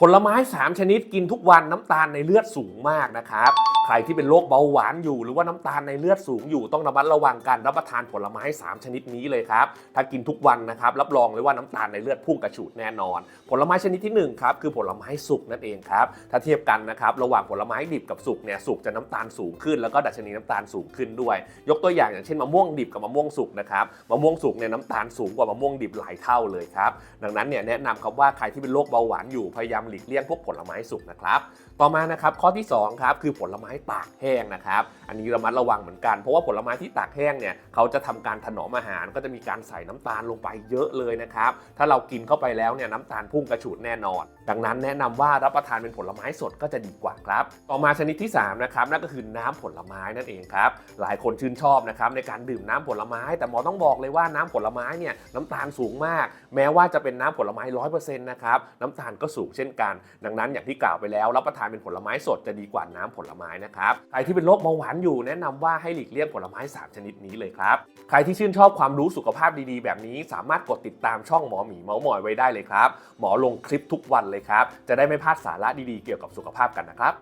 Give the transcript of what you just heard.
ผลไม้ 3 ชนิดกินทุกวันน้ำตาลในเลือดสูงมากนะครับ ใครที่เป็นโรคเบาหวานอยู่หรือว่าน้ำตาลในเลือดสูงอยู่ต้องระมัดระวังการรับประทานผลไม้ 3 ชนิดนี้เลยครับ ถ้ากินทุกวันนะครับรับรองเลยว่าน้ำตาลในเลือดพุ่งกระฉูดแน่นอน ผลไม้ชนิดที่หนึ่งครับคือผลไม้สุกนั่นเองครับถ้าเทียบกันนะครับระหว่างผลไม้ดิบกับสุกเนี่ยสุกจะน้ำตาลสูงขึ้น แล้วก็ดัชนีน้ำตาลสูงขึ้นด้วย ยกตัวอย่างอย่างเช่นมะม่วงดิบกับมะม่วงสุกนะครับมะม่วงสุกเนี่ยน้ำตาลสูงกว่ามะม่วงดิบหลายเท่าเลยครับดังนั้นเนี่ยแนะนำครับว่าใครที่เป็นโรคเบาหวานอยู่พยายามหลีกเลี่ยงพวกผลไม้สุกนะครับ ต่อมานะครับข้อที่2ครับคือผลไม้ตากแห้งนะครับ อันนี้ระมัดระวังเหมือนกันเพราะว่าผลไม้ที่ตากแห้งเนี่ยเขาจะทำการถนอมอาหารก็จะมีการใส่น้ำตาลลงไปเยอะเลยนะครับ ถ้าเรากินเข้าไปแล้วเนี่ยน้ำตาลพุ่งกระฉูดแน่นอน ดังนั้นแนะนำว่ารับประทานเป็นผลไม้สดก็จะดีกว่าครับ ต่อมาชนิดที่3นะครับนั่นก็คือน้ำผลไม้นั่นเองครับ หลายคนชื่นชอบนะครับในการดื่มน้ำผลไม้ แต่หมอต้องบอกเลยว่าน้ำผลไม้เนี่ยน้ำตาลสูงมาก แม้ว่าจะเป็นน้ำผลไม้ร้อยเปอร์เซ็นต์นะครับน้ำตาลก็สูงเช่นกัน ดังนั้นอย่างที่กล่าวไปแล้วรับประทานเป็นผลไม้สดจะดีกว่าน้ำผลไม้นะครับใครที่เป็นโรคเบาหวานอยู่แนะนำว่าให้หลีกเลี่ยงผลไม้ 3 ชนิดนี้เลยครับใครที่ชื่นชอบความรู้สุขภาพดีๆ แบบนี้ สามารถกดติดตามช่องหมอหมีเมาส์มอยไว้ได้เลยครับหมอลงคลิปทุกวันเลยครับจะได้ไม่พลาดสาระดีๆเกี่ยวกับสุขภาพกันนะครับ